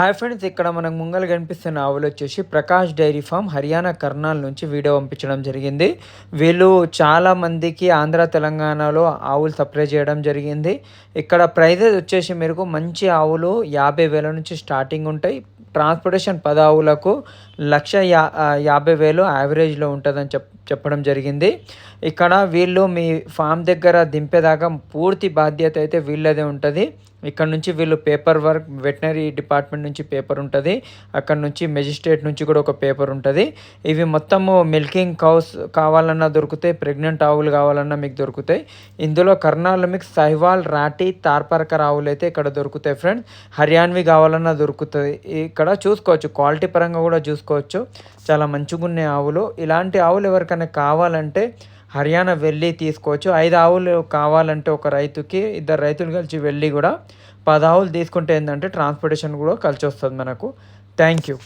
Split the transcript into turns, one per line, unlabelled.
Hi friends ఇక్కడ మనకు ముంగలు కనిపిస్తున్న ఆవులు వచ్చేసి ప్రకాష్ డైరీ ఫామ్ హర్యానా కర్నాల్ నుంచి వీడియో పంపించడం జరిగింది. వీళ్ళు చాలా మందికి ఆంధ్ర తెలంగాణలో ఆవులు సప్లై చేయడం జరిగింది. ఇక్కడ ప్రైజెస్ వచ్చేసి మేరకు మంచి ఆవులు యాభై వేల నుంచి స్టార్టింగ్ ఉంటాయి. ట్రాన్స్పోర్టేషన్ పదావులకు లక్ష యా యాభై వేలు యావరేజ్లో ఉంటుందని చెప్ చెప్పడం జరిగింది. ఇక్కడ వీళ్ళు మీ ఫామ్ దగ్గర దింపేదాకా పూర్తి బాధ్యత అయితే వీళ్ళదే ఉంటుంది. ఇక్కడ నుంచి వీళ్ళు పేపర్ వర్క్ వెటనరీ డిపార్ట్మెంట్ నుంచి పేపర్ ఉంటుంది. అక్కడ నుంచి మెజిస్ట్రేట్ నుంచి కూడా ఒక పేపర్ ఉంటుంది. ఇవి మొత్తము మిల్కింగ్ కౌస్ కావాలన్నా దొరుకుతాయి ప్రెగ్నెంట్ ఆవులు కావాలన్నా మీకు దొరుకుతాయి. ఇందులో కర్నాల్లో మీకు సహివాల్ రాటి తార్పరకర్ ఆవులు అయితే ఇక్కడ దొరుకుతాయి ఫ్రెండ్స్. హర్యాన్వి కావాలన్నా దొరుకుతుంది ఇక్కడ చూసుకోవచ్చు. క్వాలిటీ పరంగా కూడా చూసుకోవచ్చు. చాలా మంచిగా ఉన్నాయి ఆవులు. ఇలాంటి ఆవులు ఎవరికైనా కావాలంటే హర్యానా వెళ్ళి తీసుకోవచ్చు. ఐదు ఆవులు కావాలంటే ఒక రైతుకి ఇద్దరు రైతులు కలిసి వెళ్ళి కూడా పది ఆవులు తీసుకుంటే ఏంటంటే ట్రాన్స్పోర్టేషన్ కూడా కలిసి వస్తుంది మనకు. Thank you